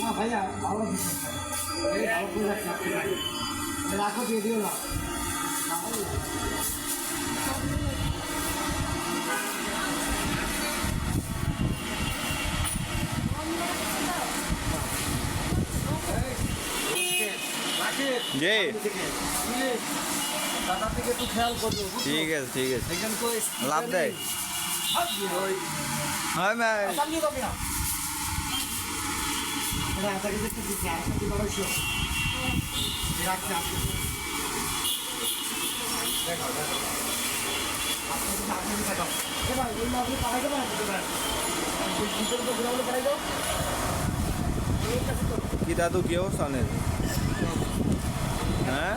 না ভাইয়া রাখেন। রাখো দিয়ে দিও না। জি ঠিক আছে ঠিক আছে লাভ দেয় হয় ভাই আপনি তো আপনি দেখাও এ ভাই ওই আপনি পাঠাই দেবেন আপনি দেবেন ভিতরে তো গ্রাউন্ডে পাঠাই দাও এই কাছে তো কি দাদু, কি অবস্থা অনেক হ্যাঁ?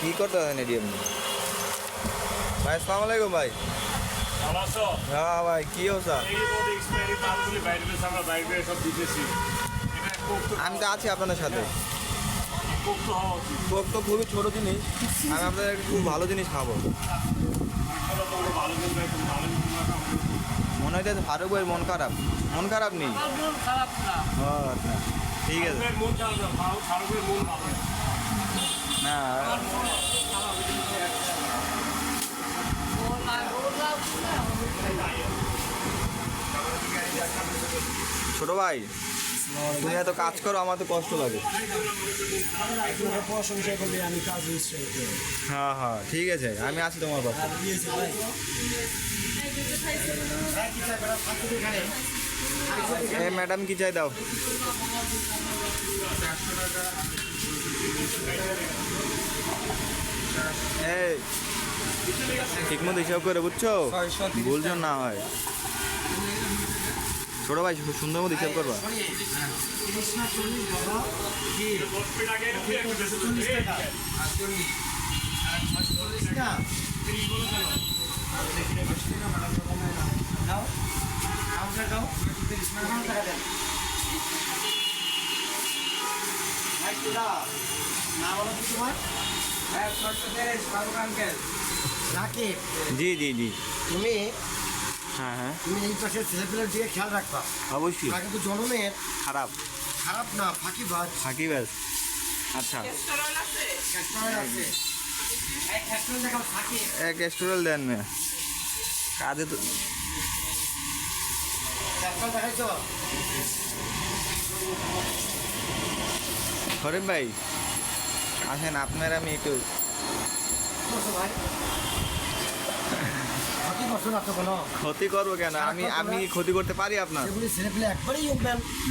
কি করতে হয় ভাই, আসসালামু ভাই। হ্যাঁ ভাই কি অবস্থা? আমি তো আছি আপনাদের সাথে। কোক তো খুবই ছোট জিনিস আমি আপনাদের খুব ভালো জিনিস খাব। মনে হইতে ফারুক ভাই মন খারাপ। মন খারাপ নেই? আচ্ছা। ঠিক আছে। না ফারুক ফারুকের মন ভালো না ছোট ভাই, তুমি এত কাজ করো, আমার তো কষ্ট লাগে। হ্যাঁ হ্যাঁ ঠিক আছে, আমি আছি তোমার পাশে। এই ম্যাডাম কি চাই দাও? এই ঠিক মতো হিসাব করে বুঝছ? ভুল যেন না হয়। ছোট ভাই সুন্দর মতো হিসাব করবা। না বলো কি তোমার হ্যাঁ বাবু রাকিব জি জি জি। তুমি হ্যাঁ হ্যাঁ। তুমি এই পাশের ছেলেপেলের দিকে খেয়াল রাখবা। অবশ্যই। ওরা কিন্তু জনমের খারাপ। খারাপ না ফাঁকি বাজ ব্যাস আচ্ছা। ক্যাস্টমার আছে? এই ক্যাস্টমার দেখাও ফাঁকি। এক রেস্টুরেন্ট দেন না। কাজে তো দেখাইছো? হরিম ভাই আসেন আপনার আমি একটু করছ ভাই ফাঁকি করছ না তো কোনো ক্ষতি করব কেন? আমি আমি ক্ষতি করতে পারি আপনার?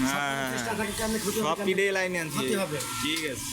হ্যাঁ, সব পিড়ে লাইনে আনছি। ঠিক আছে।